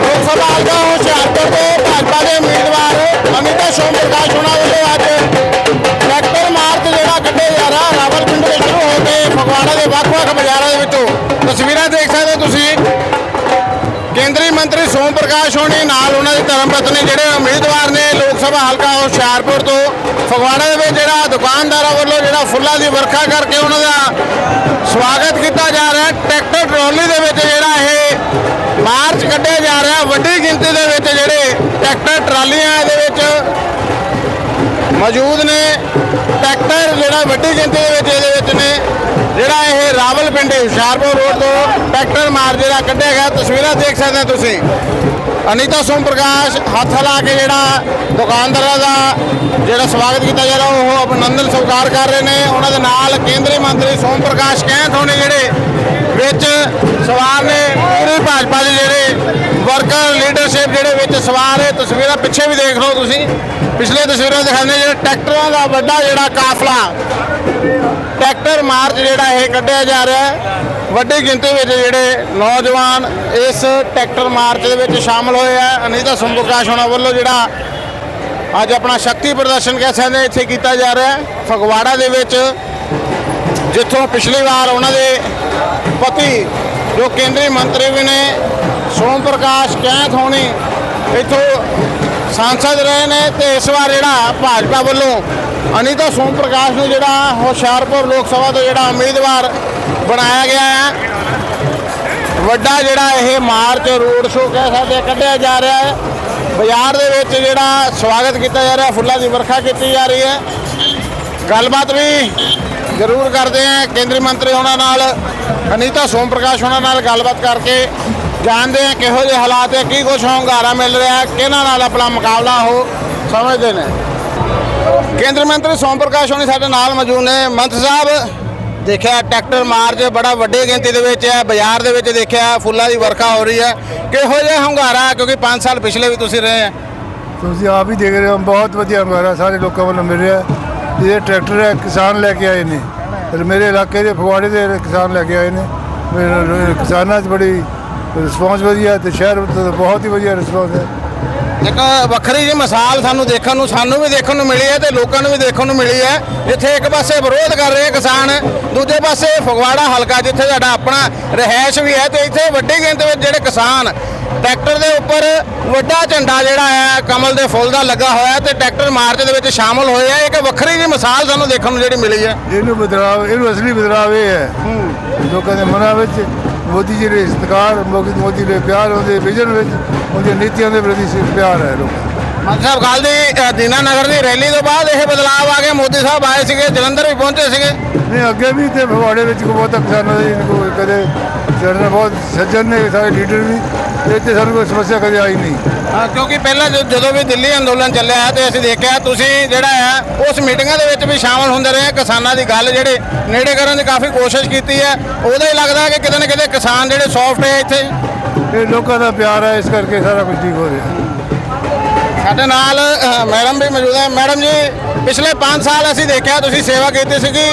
ਲੋਕ ਸਭਾ ਹਲਕਾ ਹੁਸ਼ਿਆਰਪੁਰ ਤੋਂ ਭਾਜਪਾ ਦੇ ਕੇਂਦਰੀ ਮੰਤਰੀ ਸੋਮ ਪ੍ਰਕਾਸ਼ ਹੋਣੀ ਨਾਲ ਉਹਨਾਂ ਦੀ ਧਰਮ ਪਤਨੀ ਜਿਹੜੇ ਉਮੀਦਵਾਰ ਨੇ ਲੋਕ ਸਭਾ ਹਲਕਾ ਹੁਸ਼ਿਆਰਪੁਰ ਤੋਂ ਫਗਵਾੜਾ ਦੇ ਵਿੱਚ ਜਿਹੜਾ ਦੁਕਾਨਦਾਰਾਂ ਵੱਲੋਂ ਜਿਹੜਾ ਫੁੱਲਾਂ ਦੀ ਵਰਖਾ ਕਰਕੇ ਉਹਨਾਂ ਦਾ ਸਵਾਗਤ ਕੀਤਾ ਜਾ ਰਿਹਾ ਟਰੈਕਟਰ ਟਰਾਲੀ ਦੇ ਵਿੱਚ ਜਿਹੜਾ ਇਹ ਮਾਰਚ ਕੱਢਿਆ ਜਾ ਰਿਹਾ ਵੱਡੀ ਗਿਣਤੀ ਦੇ ਵਿੱਚ ਜਿਹੜੇ ਟਰੈਕਟਰ ਟਰਾਲੀਆਂ ਇਹਦੇ ਵਿੱਚ ਮੌਜੂਦ ਨੇ। ਟਰੈਕਟਰ ਜਿਹੜਾ ਵੱਡੀ ਗਿਣਤੀ ਦੇ ਵਿੱਚ ਇਹਦੇ ਵਿੱਚ ਨੇ। ਰਾਵਲਪਿੰਡੀ ਹੁਸ਼ਿਆਰਪੁਰ ਰੋਡ ਤੋਂ ਟਰੈਕਟਰ ਮਾਰ ਜਿਹੜਾ ਕੱਢਿਆ ਗਿਆ, ਤਸਵੀਰਾਂ ਦੇਖ ਸਕਦੇ ਹੋ ਤੁਸੀਂ। ਅਨੀਤਾ ਸੋਮ ਪ੍ਰਕਾਸ਼ ਹੱਥ ਲਾ ਕੇ ਜਿਹੜਾ ਦੁਕਾਨਦਾਰਾਂ ਦਾ ਜਿਹੜਾ ਸਵਾਗਤ ਕੀਤਾ ਜਾ ਰਿਹਾ, ਉਹ ਅਭਿਨੰਦਨ ਸਵੀਕਾਰ ਕਰ ਰਹੇ ਨੇ। ਉਹਨਾਂ ਦੇ ਨਾਲ ਕੇਂਦਰੀ ਮੰਤਰੀ ਸੋਮ ਪ੍ਰਕਾਸ਼ ਕੈਂਥ ਹੋਣੇ ਜਿਹੜੇ ਵਿੱਚ ਸਵਾਰ ਨੇ, ਪੂਰੀ ਭਾਜਪਾ ਦੇ ਜਿਹੜੇ ਵਰਕਰ ਲੀਡਰਸ਼ਿਪ ਜਿਹੜੇ ਵਿੱਚ ਸਵਾਰ ਹੈ ਤਸਵੀਰਾਂ ਪਿੱਛੇ ਵੀ ਦੇਖ ਲਓ ਤੁਸੀਂ। ਪਿਛਲੇ ਤਸਵੀਰਾਂ ਦਿਖਾਉਂਦੇ ਜਿਹੜੇ ਟਰੈਕਟਰਾਂ ਦਾ ਵੱਡਾ ਜਿਹੜਾ ਕਾਫਲਾ। ਟਰੈਕਟਰ ਮਾਰਚ ਜਿਹੜਾ ਇਹ ਕੱਢਿਆ ਜਾ ਰਿਹਾ ਹੈ। ਵੱਡੀ ਗਿਣਤੀ ਵਿੱਚ ਜਿਹੜੇ ਨੌਜਵਾਨ ਇਸ ਟਰੈਕਟਰ ਮਾਰਚ ਦੇ ਵਿੱਚ ਸ਼ਾਮਲ ਹੋਏ ਆ। ਅਨੀਤਾ ਸੋਮ ਪ੍ਰਕਾਸ਼ ਹੋਣਾ ਵੱਲੋਂ ਜਿਹੜਾ ਅੱਜ ਆਪਣਾ ਸ਼ਕਤੀ ਪ੍ਰਦਰਸ਼ਨ ਕਹਿ ਸਕਦੇ ਇੱਥੇ ਕੀਤਾ ਜਾ ਰਿਹਾ ਹੈ। ਫਗਵਾੜਾ ਦੇ ਵਿੱਚ ਜਿੱਥੋਂ ਪਿਛਲੀ ਵਾਰ ਉਹਨਾਂ ਦੇ ਪਤੀ, ਜੋ ਕੇਂਦਰੀ ਮੰਤਰੀ ਵੀ ਨੇ, ਸੋਮ ਪ੍ਰਕਾਸ਼ ਕੈਂਥ ਹੋਣੀ, ਇੱਥੋਂ ਸਾਂਸਦ ਰਹੇ ਨੇ ਤੇ ਇਸ ਵਾਰ ਜਿਹੜਾ ਭਾਜਪਾ ਵੱਲੋਂ ਅਨੀਤਾ ਸੋਮ ਪ੍ਰਕਾਸ਼ ਨੂੰ ਜਿਹੜਾ ਹੁਸ਼ਿਆਰਪੁਰ ਲੋਕ ਸਭਾ ਤੋਂ ਜਿਹੜਾ ਉਮੀਦਵਾਰ ਬਣਾਇਆ ਗਿਆ ਹੈ ਵੱਡਾ ਜਿਹੜਾ ਇਹ ਮਾਰਚ ਰੋਡ ਸ਼ੋਅ ਕਹਿ ਸਕਦੇ ਕੱਢਿਆ ਜਾ ਰਿਹਾ ਹੈ। ਬਾਜ਼ਾਰ ਦੇ ਵਿੱਚ ਜਿਹੜਾ ਸਵਾਗਤ ਕੀਤਾ ਜਾ ਰਿਹਾ, ਫੁੱਲਾਂ ਦੀ ਵਰਖਾ ਕੀਤੀ ਜਾ ਰਹੀ ਹੈ। ਗੱਲਬਾਤ ਵੀ ਜ਼ਰੂਰ ਕਰਦੇ ਆ ਕੇਂਦਰੀ ਮੰਤਰੀ ਉਹਨਾਂ ਨਾਲ, ਅਨੀਤਾ ਸੋਮ ਪ੍ਰਕਾਸ਼ ਉਹਨਾਂ ਨਾਲ ਗੱਲਬਾਤ ਕਰਕੇ ਜਾਣਦੇ ਆ ਕਿਹੋ ਜਿਹੇ ਹਾਲਾਤ ਹੈ, ਕੀ ਕੁਛ ਹੰਗਾਰਾ ਮਿਲ ਰਿਹਾ ਹੈ, ਕਿਹਨਾਂ ਨਾਲ ਆਪਣਾ ਮੁਕਾਬਲਾ ਉਹ ਸਮਝਦੇ ਨੇ। ਕੇਂਦਰੀ ਮੰਤਰੀ ਸੋਮ ਪ੍ਰਕਾਸ਼ ਹੋਣੀ ਸਾਡੇ ਨਾਲ ਮੌਜੂਦ ਨੇ। ਮੰਤਰੀ ਸਾਹਿਬ, ਦੇਖਿਆ ਟਰੈਕਟਰ ਮਾਰਚ ਬੜਾ ਵੱਡੀ ਗਿਣਤੀ ਦੇ ਵਿੱਚ ਹੈ, ਬਾਜ਼ਾਰ ਦੇ ਵਿੱਚ ਦੇਖਿਆ ਫੁੱਲਾਂ ਦੀ ਵਰਖਾ ਹੋ ਰਹੀ ਹੈ। ਕਿਹੋ ਜਿਹਾ ਹੰਗਾਰਾ ਕਿਉਂਕਿ 5 ਸਾਲ ਪਿਛਲੇ ਵੀ ਤੁਸੀਂ ਰਹੇ ਆ ਤੁਸੀਂ ਆਪ ਹੀ ਦੇਖ ਰਹੇ ਹੋ, ਬਹੁਤ ਵਧੀਆ ਹਮਾਰਾ ਸਾਰੇ ਲੋਕਾਂ ਵੱਲੋਂ ਮਿਲ ਰਿਹਾ ਹੈ। ਇਹ ਟਰੈਕਟਰ ਕਿਸਾਨ ਲੈ ਕੇ ਆਏ ਨੇ। ਫਿਰ ਮੇਰੇ ਇਲਾਕੇ ਦੇ ਫਗਵਾੜੇ ਦੇ ਕਿਸਾਨ ਲੈ ਕੇ ਆਏ ਨੇ। ਕਿਸਾਨਾਂ 'ਚ ਬੜੀ ਰਿਸਪੌਂਸ ਵਧੀਆ ਤੇ ਸ਼ਹਿਰ ਤੋਂ ਬਹੁਤ ਹੀ ਵਧੀਆ ਰਿਸਪੌਂਸ ਹੈ। ਇੱਕ ਵੱਖਰੀ ਜਿਹੀ ਮਿਸਾਲ ਸਾਨੂੰ ਦੇਖਣ ਨੂੰ, ਸਾਨੂੰ ਵੀ ਦੇਖਣ ਨੂੰ ਮਿਲੀ ਹੈ ਤੇ ਲੋਕਾਂ ਨੂੰ ਵੀ ਦੇਖਣ ਨੂੰ ਮਿਲੀ ਹੈ। ਜਿੱਥੇ ਇੱਕ ਪਾਸੇ ਵਿਰੋਧ ਕਰ ਰਹੇ ਕਿਸਾਨ, ਦੂਜੇ ਪਾਸੇ ਫਗਵਾੜਾ ਹਲਕਾ ਜਿੱਥੇ ਸਾਡਾ ਆਪਣਾ ਰਹਿائش ਵੀ ਹੈ ਤੇ ਇੱਥੇ ਵੱਡੀ ਗਿਣਤੀ ਵਿੱਚ ਜਿਹੜੇ ਕਿਸਾਨ ਟਰੈਕਟਰ ਦੇ ਉੱਪਰ ਵੱਡਾ ਝੰਡਾ ਜਿਹੜਾ ਹੈ ਕਮਲ ਦੇ ਫੁੱਲ ਦਾ ਲੱਗਾ ਹੋਇਆ ਤੇ ਟਰੈਕਟਰ ਮਾਰਚ ਦੇ ਵਿੱਚ ਸ਼ਾਮਲ ਹੋਏ ਆ। ਇੱਕ ਵੱਖਰੀ ਜਿਹੀ ਮਿਸਾਲ ਸਾਨੂੰ ਦੇਖਣ ਨੂੰ ਜਿਹੜੀ ਮਿਲੀ ਹੈ। ਇਹਨੂੰ ਬਦਲਾਵ ਇਹਨੂੰ ਅਸਲੀ ਬਦਲਾਵ ਇਹ ਹੈ। ਲੋਕਾਂ ਦੇ ਮਨਾਂ ਵਿੱਚ ਮੋਦੀ ਜੀ ਦੇ ਸਤਿਕਾਰ ਮੋਦੀ ਮੋਦੀ ਦੇ ਪਿਆਰ ਉਹਦੇ ਵਿਜ਼ਨ ਵਿੱਚ ਉਹਦੀਆਂ ਨੀਤੀਆਂ ਦੇ ਪ੍ਰਤੀ ਸਿਰ ਪਿਆਰ ਹੈ ਲੋਕਾਂ ਮੰਤਰੀ ਸਾਹਿਬ ਕੱਲ ਦੀ ਦੀਨਾ ਨਗਰ ਦੀ ਰੈਲੀ ਤੋਂ ਬਾਅਦ ਇਹ ਬਦਲਾਅ ਆ ਗਿਆ ਮੋਦੀ ਸਾਹਿਬ ਆਏ ਸੀਗੇ ਜਲੰਧਰ ਵੀ ਪਹੁੰਚੇ ਸੀਗੇ। ਨਹੀਂ ਅੱਗੇ ਵੀ ਤੇ ਫਗਵਾੜੇ ਵਿੱਚ ਬਹੁਤ ਕਿਸਾਨਾਂ ਦੇ ਕੋਈ ਕਦੇ ਸਾਡੇ ਬਹੁਤ ਸੱਜਣ ਨੇ ਸਾਰੇ ਲੀਡਰ ਵੀ ਇੱਥੇ ਸਾਨੂੰ ਕੋਈ ਸਮੱਸਿਆ ਕਦੇ ਆਈ ਨਹੀਂ। ਹਾਂ, ਕਿਉਂਕਿ ਪਹਿਲਾਂ ਜਦੋਂ ਵੀ ਦਿੱਲੀ ਅੰਦੋਲਨ ਚੱਲਿਆ ਤੇ ਅਸੀਂ ਦੇਖਿਆ ਤੁਸੀਂ ਜਿਹੜਾ ਹੈ ਉਸ ਮੀਟਿੰਗਾਂ ਦੇ ਵਿੱਚ ਵੀ ਸ਼ਾਮਲ ਹੁੰਦੇ ਰਹੇ। ਕਿਸਾਨਾਂ ਦੀ ਗੱਲ ਜਿਹੜੇ ਨੇੜੇ ਕਰਨ ਦੀ ਕਾਫੀ ਕੋਸ਼ਿਸ਼ ਕੀਤੀ ਹੈ। ਉਹਦਾ ਹੀ ਲੱਗਦਾ ਹੈ ਕਿ ਕਿਤੇ ਨਾ ਕਿਤੇ ਕਿਸਾਨ ਜਿਹੜੇ ਸੌਫਟ ਹੈ ਇੱਥੇ। ਇਹ ਲੋਕਾਂ ਦਾ ਪਿਆਰ ਹੈ ਇਸ ਕਰਕੇ ਸਾਰਾ ਕੁਝ ਠੀਕ ਹੋ ਰਿਹਾ। ਸਾਡੇ ਨਾਲ ਮੈਡਮ ਵੀ ਮੌਜੂਦ ਹੈ। ਮੈਡਮ ਜੀ ਪਿਛਲੇ 5 ਸਾਲ ਅਸੀਂ ਦੇਖਿਆ ਤੁਸੀਂ ਸੇਵਾ ਕੀਤੀ ਸੀਗੀ।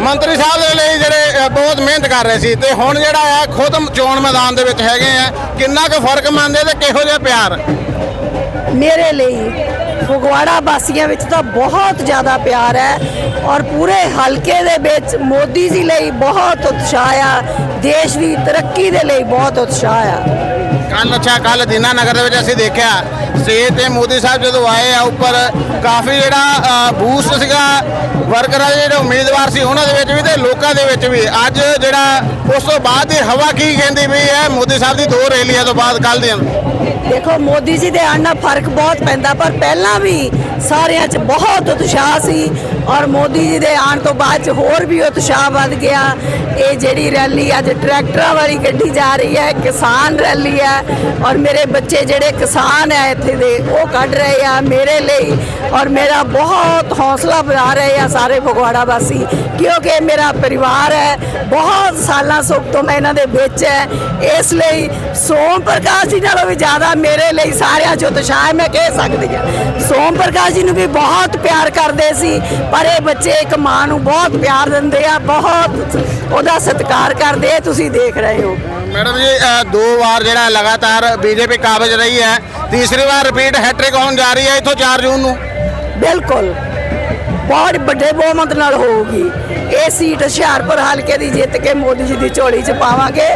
ਮੰਤਰੀ ਸਾਹਿਬ ਦੇ ਲਈ ਜਿਹੜੇ ਬਹੁਤ ਮਿਹਨਤ ਕਰ ਰਹੇ ਸੀ। ਤੇ ਹੁਣ ਜਿਹੜਾ ਹੈ ਖੁਦ ਚੋਣ ਮੈਦਾਨ ਦੇ ਵਿੱਚ ਹੈਗੇ ਆ। ਕਿੰਨਾ ਕੁ ਫ਼ਰਕ ਮੰਨਦੇ ਤੇ ਕਿਹੋ ਜਿਹਾ ਪਿਆਰ? ਮੇਰੇ ਲਈ ਫਗਵਾੜਾ ਵਾਸੀਆਂ ਵਿੱਚ ਤਾਂ ਬਹੁਤ ਜ਼ਿਆਦਾ ਪਿਆਰ ਹੈ ਔਰ ਪੂਰੇ ਹਲਕੇ ਦੇ ਵਿੱਚ ਮੋਦੀ ਜੀ ਲਈ ਬਹੁਤ ਉਤਸ਼ਾਹ ਆ। ਦੇਸ਼ ਦੀ ਤਰੱਕੀ ਦੇ ਲਈ ਬਹੁਤ ਉਤਸ਼ਾਹ ਆ। ਕੱਲ ਅੱਛਾ ਕੱਲ ਦੀਨਾ ਨਗਰ ਦੇ ਵਿੱਚ ਅਸੀਂ ਦੇਖਿਆ ਸਟੇਜ ਤੇ ਮੋਦੀ ਸਾਹਿਬ ਜਦੋਂ ਆਏ ਆ ਉੱਪਰ, ਕਾਫੀ ਜਿਹੜਾ ਬੂਸਟ ਸੀਗਾ ਵਰਕਰਾਂ ਦੇ ਜਿਹੜੇ ਉਮੀਦਵਾਰ ਸੀ ਉਹਨਾਂ ਦੇ ਵਿੱਚ ਵੀ ਤੇ ਲੋਕਾਂ ਦੇ ਵਿੱਚ ਵੀ। ਅੱਜ ਜਿਹੜਾ, ਉਸ ਤੋਂ ਬਾਅਦ ਦੀ ਹਵਾ ਕੀ ਕਹਿੰਦੀ ਵੀ ਹੈ? ਮੋਦੀ ਸਾਹਿਬ ਦੀ ਦੋ ਰੈਲੀਆਂ ਤੋਂ ਬਾਅਦ ਕੱਲ ਦੀਆਂ। ਦੇਖੋ, ਮੋਦੀ ਜੀ ਦੇ ਆਉਣ ਨਾਲ ਫ਼ਰਕ ਬਹੁਤ ਪੈਂਦਾ, ਪਰ ਪਹਿਲਾਂ ਵੀ ਸਾਰਿਆਂ 'ਚ ਬਹੁਤ ਉਤਸ਼ਾਹ ਸੀ ਔਰ ਮੋਦੀ ਜੀ ਦੇ ਆਉਣ ਤੋਂ ਬਾਅਦ 'ਚ ਹੋਰ ਵੀ ਉਤਸ਼ਾਹ ਵੱਧ ਗਿਆ। ਇਹ ਜਿਹੜੀ ਰੈਲੀ ਅੱਜ ਟਰੈਕਟਰਾਂ ਵਾਲੀ ਗੱਡੀ ਜਾ ਰਹੀ ਹੈ, ਕਿਸਾਨ ਰੈਲੀ ਹੈ ਔਰ ਮੇਰੇ ਬੱਚੇ ਜਿਹੜੇ ਕਿਸਾਨ ਹੈ ਇੱਥੇ ਦੇ ਉਹ ਕੱਢ ਰਹੇ ਆ ਮੇਰੇ ਲਈ ਔਰ ਮੇਰਾ ਬਹੁਤ ਹੌਸਲਾ ਵਧਾ ਰਹੇ ਆ ਸਾਰੇ ਫਗਵਾੜਾ ਵਾਸੀ, ਕਿਉਂਕਿ ਮੇਰਾ ਪਰਿਵਾਰ ਹੈ, ਬਹੁਤ ਸਾਲਾਂ ਸੁੱਖ ਤੋਂ ਮੈਂ ਇਹਨਾਂ ਦੇ ਵਿੱਚ ਹੈ। ਇਸ ਲਈ ਸੋਮ ਪ੍ਰਕਾਸ਼ ਜੀ ਨਾਲੋਂ ਵੀ ਜ਼ਿਆਦਾ ਮੇਰੇ ਲਈ ਸਾਰਿਆਂ 'ਚ ਉਤਸ਼ਾਹ ਮੈਂ ਕਹਿ ਸਕਦੀ ਹਾਂ। ਸੋਮ ਪ੍ਰਕਾਸ਼ ਜੀ ਨੂੰ ਵੀ ਬਹੁਤ ਪਿਆਰ ਕਰਦੇ ਸੀ, ਪਰ ਇਹ ਬੱਚੇ ਇੱਕ ਮਾਂ ਨੂੰ ਬਹੁਤ ਪਿਆਰ ਦਿੰਦੇ ਆ, ਬਹੁਤ ਉਹਦਾ ਸਤਿਕਾਰ ਕਰਦੇ ਤੁਸੀਂ ਦੇਖ ਰਹੇ ਹੋ। ਮੈਡਮ ਜੀ ਅ, ਦੋ ਵਾਰ ਜਿਹੜਾ ਲਗਾਤਾਰ ਬੀਜੇਪੀ ਕਾਬਜ ਰਹੀ ਹੈ। ਤੀਸਰੀ ਵਾਰ ਰਿਪੀਟ ਹੈਟ੍ਰਿਕ ਹੋਣ ਜਾ ਰਹੀ ਹੈ ਇੱਥੋਂ 4 ਜੂਨ ਨੂੰ। ਬਿਲਕੁਲ। ਬਹੁਤ ਵੱਡੇ ਬਹੁਮਤ ਨਾਲ ਹੋਊਗੀ। ਇਹ ਸੀਟ ਹੁਸ਼ਿਆਰਪੁਰ ਹਲਕੇ ਦੀ ਜਿੱਤ ਕੇ ਮੋਦੀ ਜੀ ਦੀ ਝੋਲੀ 'ਚ ਪਾਵਾਂਗੇ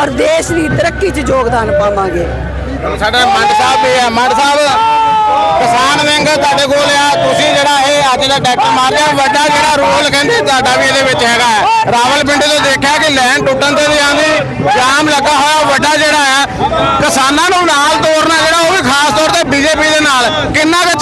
ਔਰ ਦੇਸ਼ ਦੀ ਤਰੱਕੀ 'ਚ ਯੋਗਦਾਨ ਪਾਵਾਂਗੇ। ਸਾਡੇ ਮੰਡ ਸਾਹਿਬ ਵੀ ਹੈ। ਮੰਡ ਸਾਹਿਬ ਕਿਸਾਨ ਵਿੰਗ ਤੁਹਾਡੇ ਕੋਲ ਆ। ਤੁਸੀਂ ਜਿਹੜਾ ਇਹ ਅੱਜ ਦਾ ਟਰੈਕਟਰ ਮਾਰ ਲਿਆ ਵੱਡਾ ਜਿਹੜਾ ਰੋਲ ਕਹਿੰਦੇ ਤੁਹਾਡਾ ਵੀ ਇਹਦੇ ਵਿੱਚ ਹੈਗਾ ਹੈ। ਰਾਵਲਪਿੰਡੀ ਤੋਂ ਦੇਖਿਆ ਕਿ ਲਾਈਨ ਟੁੱਟਣ ਤੇ ਵੀ ਆਂਦੀ ਜਾਮ ਲੱਗਾ ਹੋਇਆ ਵੱਡਾ ਜਿਹੜਾ ਹੈ ਕਿਸਾਨਾਂ ਨੂੰ ਨਾਲ ਤੋਰਨਾ ਜਿਹੜਾ ਉਹ ਵੀ ਖਾਸ ਤੌਰ ਤੇ ਬੀਜੇਪੀ ਦੇ ਨਾਲ ਕਿੰਨਾ ਕੁ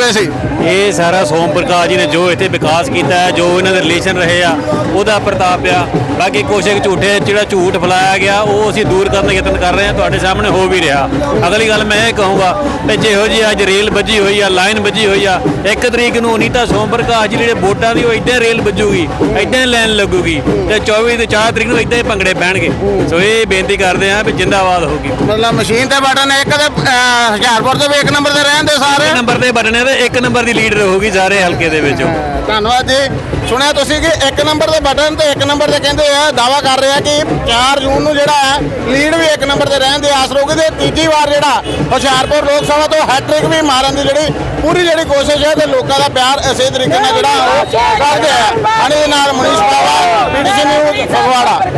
ਪਏ ਸੀ? ਇਹ ਸਾਰਾ ਸੋਮ ਪ੍ਰਕਾਸ਼ ਜੀ ਨੇ ਜੋ ਇੱਥੇ ਵਿਕਾਸ ਕੀਤਾ ਹੈ ਜੋ ਇਹਨਾਂ ਦੇ ਰਿਲੇਸ਼ਨ ਰਹੇ ਆ ਉਹਦਾ ਪ੍ਰਤਾਪ ਆ। ਬਾਕੀ ਕੁਛ ਇੱਕ ਝੂਠੇ ਜਿਹੜਾ ਝੂਠ ਫੈਲਾਇਆ ਗਿਆ ਉਹ ਅਸੀਂ ਦੂਰ ਕਰਨ ਦਾ ਯਤਨ ਕਰ ਰਹੇ ਹਾਂ ਤੁਹਾਡੇ ਸਾਹਮਣੇ ਹੋ ਵੀ ਰਿਹਾ। ਅਗਲੀ ਗੱਲ ਮੈਂ ਇਹ ਕਹੂੰਗਾ ਤੇ ਜਿਹੋ ਜੀ ਅੱਜ ਰੇਲ ਵੱਜੀ ਹੋਈ ਆ ਲਾਈਨ ਵੱਜੀ ਹੋਈ ਆ ਇੱਕ ਤਰੀਕ ਨੂੰ ਅਨੀਤਾ ਸੋਮ ਪ੍ਰਕਾਸ਼ ਜੀ ਜਿਹੜੇ ਵੋਟਾਂ ਦੀ ਉਹ ਇਦਾਂ ਰੇਲ ਵੱਜੂਗੀ ਇਦਾਂ ਲਾਈਨ ਲੱਗੂਗੀ ਤੇ 24 ਤੇ 4 ਤਰੀਕ ਨੂੰ ਇਦਾਂ ਹੀ ਭੰਗੜੇ ਪੈਣਗੇ। ਸੋ ਇਹ ਬੇਨਤੀ ਕਰਦੇ ਆ ਵੀ ਜਿੰਦਾਬਾਦ ਹੋਗੀ ਮਤਲਬ ਮਸ਼ੀਨ ਤੇ ਬਟਨ ਇੱਕ ਤੇ ਅਹ, ਹੁਸ਼ਿਆਰਪੁਰ ਤੋਂ ਵੀ ਇੱਕ ਨੰਬਰ ਤੇ ਰਹਿੰਦੇ ਸਾਰੇ। ਨੰਬਰ ਤੇ ਬਟਨੇ ਇੱਕ ਨੰਬਰ ਦੀ ਲੀਡਰ ਹੋਊਗੀ ਸਾਰੇ ਹਲਕੇ ਦੇ ਵਿੱਚੋਂ। ਧੰਨਵਾਦ ਜੀ। ਸੁਣਿਆ ਤੁਸੀਂ ਕਿ ਇੱਕ ਨੰਬਰ ਦੇ ਬਟਨ ਤੇ ਇੱਕ ਨੰਬਰ ਤੇ ਕਹਿੰਦੇ ਆ ਦਾਵਾ ਕਰ ਰਹੇ ਕਿ 4 ਜੂਨ ਨੂੰ ਜਿਹੜਾ ਹੈ, ਲੀਡ ਵੀ ਇੱਕ ਨੰਬਰ ਤੇ ਰਹਿਣ ਦੀ ਆਸ ਰਹੂਗੀ ਤੇ ਤੀਜੀ ਵਾਰ ਜਿਹੜਾ ਹੁਸ਼ਿਆਰਪੁਰ ਲੋਕ ਸਭਾ ਤੋਂ ਹੈਟ੍ਰਿਕ ਵੀ ਮਾਰਨ ਦੀ ਜਿਹੜੀ ਪੂਰੀ ਜਿਹੜੀ ਕੋਸ਼ਿਸ਼ ਹੈ ਤੇ ਲੋਕਾਂ ਦਾ ਪਿਆਰ ਇਸੇ ਤਰੀਕੇ ਨਾਲ ਜਿਹੜਾ ਉਹ ਕਰਦੇ ਆ। ਅਣੀ ਨਾਲ ਮਨੀਸ਼ ਪਾਵਾ ਪੀਡੀਸੀ ਨਿਊਜ਼ ਫਗਵਾੜਾ।